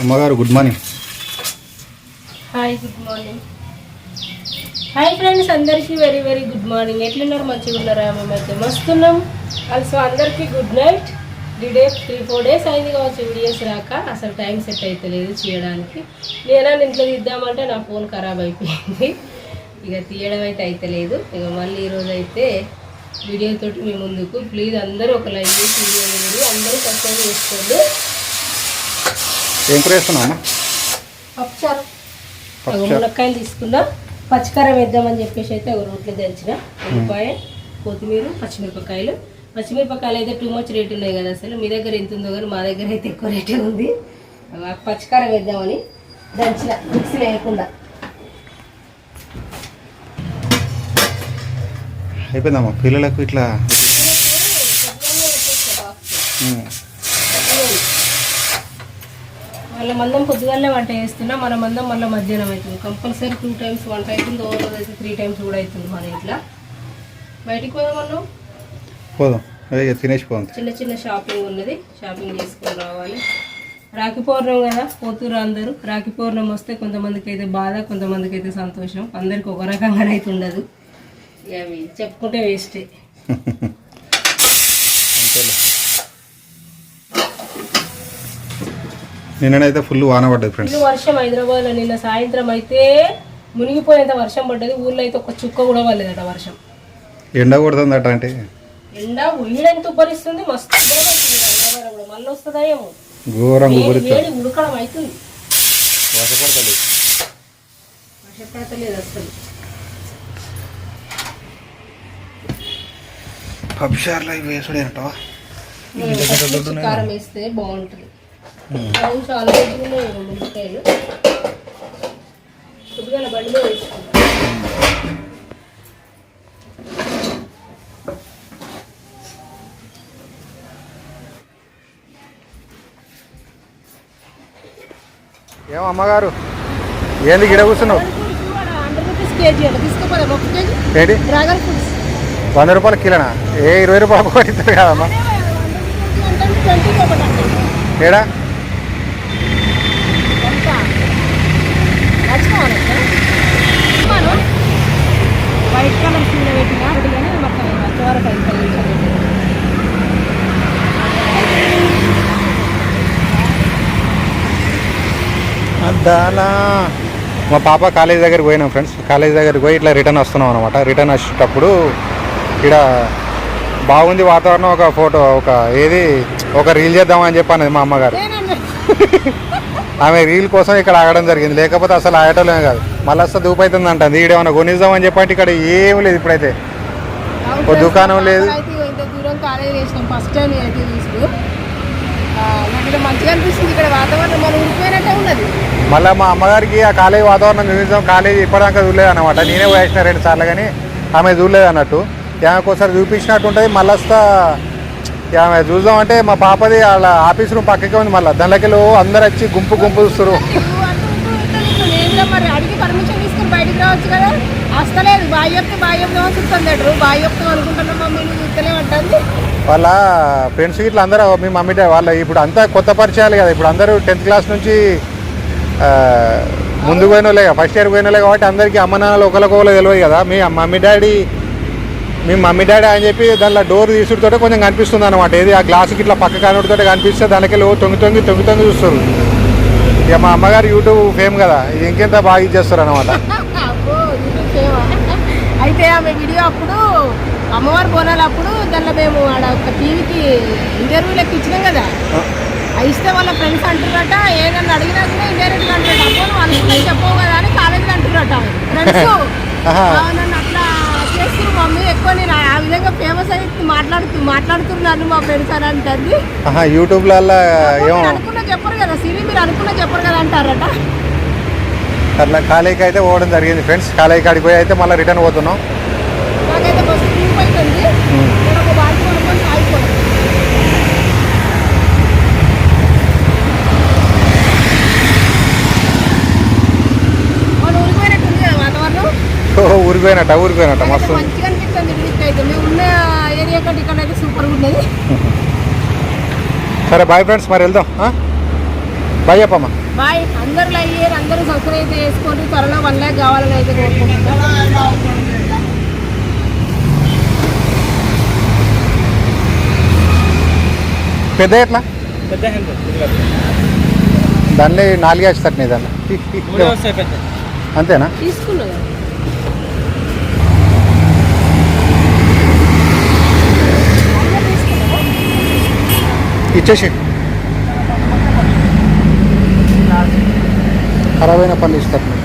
అమ్మగారు good morning hi good morning hi friends అందరికీ very very good morning ఎట్లున్నారు? మంచిగా ఉన్నారా? మేమైతే మస్తున్నాం. ఆల్సో అందరికీ good night three days three four days అయింది కావచ్చు వీడియోస్ రాక. అసలు టైం సెట్ అవుతలేదు చేయడానికి నేనా ఇంట్లో తీద్దామంటే నా ఫోన్ ఖరాబ్ అయిపోయింది. ఇక తీయడం అయితే అయితలేదు. ఇక మళ్ళీ ఈరోజు అయితే వీడియోతోటి మీ ముందుకు. ప్లీజ్ అందరూ ఒక లైక్ చేసి వీడియో అందరూ సబ్స్క్రైబ్ చేసుకోండి. ఏం కూర వేస్తున్నావు పప్పుచారు. మునక్కాయలు తీసుకున్నా పచ్చికారం వేద్దామని చెప్పేసి అయితే ఒక రోట్లో దంచిన. ఉల్లిపాయ కొత్తిమీర పచ్చిమిరపకాయలు. పచ్చిమిరపకాయలు అయితే టూ మచ్ రేట్ ఉన్నాయి కదా అసలు. మీ దగ్గర ఎంత ఉందో కానీ మా దగ్గర అయితే ఎక్కువ రేటే ఉంది. పచ్చికారం వేద్దామని దంచిన మిక్సీ వేయకుండా. అయిపోయిందమ్మా పిల్లలకు ఇట్లా మళ్ళీ మందం పొద్దుగానే వంట చేస్తున్నా మన మందం మళ్ళీ మధ్యాహ్నం అవుతుంది. కంపల్సరీ టూ టైమ్స్ వంట అవుతుంది ఓవర్ అయితే త్రీ టైమ్స్ కూడా అవుతుంది మన ఇంట్లో. బయటికి పోదాం తినేసి పోదాం. చిన్న చిన్న షాపింగ్ ఉన్నది షాపింగ్ చేసుకొని రావాలి. రాఖీ పౌర్ణం కదా పోతురు అందరూ. రాఖీ పౌర్ణం వస్తే కొంతమందికి అయితే బాధ కొంతమందికి అయితే సంతోషం. అందరికి ఒక రకంగానే అయితే ఉండదు ఇక అవి చెప్పుకుంటే వేస్టే అంతేలే. నిన్ననైతే ఫుల్ వాన పడ్డది ఫ్రెండ్స్ వర్షం హైదరాబాద్లో నిన్న సాయంత్రం అయితే మునిగిపోయేంత వర్షం పడ్డది. ఊర్లో అయితే ఒక చుక్క కూడా పడలేదట వర్షం. ఎండ కొడుతుందట అంటే ఎండ ఉయ్యడెంత ఉబ్బరిస్తుంది మస్తు హైదరాబాద్ కూడా మళ్ళీ వస్తుందా ఏమో. ఘోరంగా వేడి ఉడకడం అవుతుంది. వర్షపడతలేదు. వర్షపడతలేదు అసలు పబ్షార్లో ఇవి వేసుడే అంటావా పచ్చిమిర్చి కారం వేస్తే బాగుంటుంది. చాలా ఉన్నాయి బండిలో వేసుకుంటాం ఏం అమ్మగారు? ఏంది గిడ కూర్చున్నావు? ఏంటి? వంద రూపాయల కిలోనా? ఏ ఇరవై రూపాయలు పడుతుంది కదమ్మా. ఏడా ఎంత మర్చిపోవాలి వైట్ కలర్ చీర పెట్టిన ఒకటి కానీ మొత్తం చివరకు ఐదు పది అద్దాలా మా పాప కాలేజ్ దగ్గరికి పోయినాం ఫ్రెండ్స్ కాలేజ్ దగ్గరికి పోయి ఇట్లా రిటర్న్ వస్తున్నాం అనమాట రిటర్న్ వచ్చేటప్పుడు ఇక్కడ బాగుంది వాతావరణం ఒక ఫోటో ఒక ఏది ఒక రీల్ చేద్దామని చెప్పి అన్నది మా అమ్మగారు. ఆమె రీల్ కోసం ఇక్కడ ఆగడం జరిగింది. లేకపోతే అసలు ఆగటమే కాదు. మళ్ళీ వస్తే దూపు అవుతుంది అంటుంది ఈడేమన్నా కొనిద్దామని చెప్పంటే ఇక్కడ ఏం లేదు ఇప్పుడైతే. ఓ దుకాణం లేదు. మళ్ళీ మా అమ్మగారికి ఆ కాలేజీ వాతావరణం చూసాం కాలేజీ ఇప్పటిదాకా చూడలేదు అనమాట నేనే వేసిన రెండు సార్లు కానీ ఆమె చూడలేదు అన్నట్టు. ఆమెకు ఒకసారి చూపించినట్టు ఉంటుంది. మళ్ళీ ఆమె చూద్దామంటే మా పాపది వాళ్ళ ఆఫీస్ రూమ్ పక్కకే ఉంది మళ్ళీ. దాంట్లోకి అందరు వచ్చి గుంపు గుంపు చూస్తారు మరి అడిగి పర్మిషన్ తీసుకుని బయటికి రావచ్చు కదా వస్తలేదు అనుకుంటున్నాం ఉంటుంది వాళ్ళ ఫ్రెండ్స్ ఇట్లా అందరూ మీ మమ్మీ డాడీ వాళ్ళ ఇప్పుడు అంతా కొత్త పరిచయాలు కదా. ఇప్పుడు అందరూ టెన్త్ క్లాస్ నుంచి ముందు ముందుకు పోయిన వాళ్ళే ఫస్ట్ ఇయర్ పోయిన కాబట్టి అందరికీ అమ్మ నాన్నలు ఒకరికొకరు తెలియదు కదా. మీ మమ్మీ డాడీ మీ మమ్మీ డాడీ అని చెప్పి దాంట్లో డోర్ తీసుడుతోటే కొంచెం కనిపిస్తుంది అనమాట ఏది ఆ గ్లాసుకి ఇట్లా పక్క కనుడితోటే కనిపిస్తే దానికి తొంగి తొంగి తొంగి తొంగి చూస్తారు. ఇక మా అమ్మగారు యూట్యూబ్ ఫేమ్ కదా ఇది ఇంకెంత బాగా ఇచ్చేస్తారు అనమాట. అయితే ఆమె వీడియో అప్పుడు అమ్మవారి బోనాలు అప్పుడు దాంట్లో మేము ఆడ ఒక టీవీకి ఇంటర్వ్యూ లెక్క ఇచ్చినాం కదా ఇస్తే వాళ్ళ ఫ్రెండ్స్ అంటున్నట ఏదన్నా అడిగినా కూడా ఇండైరెక్ట్గా అంటున్నట్టు అప్పుడు అనుకున్నది చెప్పవు కదా అని కాలేజీలో అంటున్నట ఫ్రెండ్స్ ఆహా. నన్ను అట్లా చేస్తున్నారు మమ్మీ ఎక్కువ నేను ఆ విధంగా ఫేమస్ అయ్యి మాట్లాడుతూ మాట్లాడుతున్నాను మా ఫ్రెండ్స్ అని అంటుంది. ఆహా యూట్యూబ్లలో ఏమో. మీరు అనుకున్న చెప్పరు కదా సిరి మీరు అనుకున్న చెప్పరు కదా అంటారట. అట్లా కాలేజీకి అయితే పోవడం జరిగింది ఫ్రెండ్స్. కాలేజీ కాడికి పోయి అయితే మళ్ళీ రిటర్న్ పోతున్నాం. నాకైతే బస్సు ట్రిప్ అవుతుంది ఇక్కడ ఒక బాల్కి కొనుక్కొని ఊరిపోయినట్ట ఊరిపోయినట్ట మస్తు మంచిగా అనిపిస్తుంది అయితే. మేము ఉన్న ఏరియా కంటే ఇక్కడ అయితే సూపర్గా ఉన్నది సరే బాయ్ ఫ్రెండ్స్ మరి వెళ్దాం? బాయ్ చెప్పమ్మా బాయ్ అందరు లైక్ చేయరు అందరూ సబ్స్క్రైబ్ అయితే చేసుకోండి. త్వరలో వన్ ల్యాక్ కావాలని అయితే పెద్ద ఎట్లా? పెద్ద దాన్ని నాలుగే దాన్ని మూడే వస్తాయి పెద్ద. అంతేనా? తీసుకున్నా ఇచ్చేసి ఖరాబ్ అయిన పనులు ఇస్తారు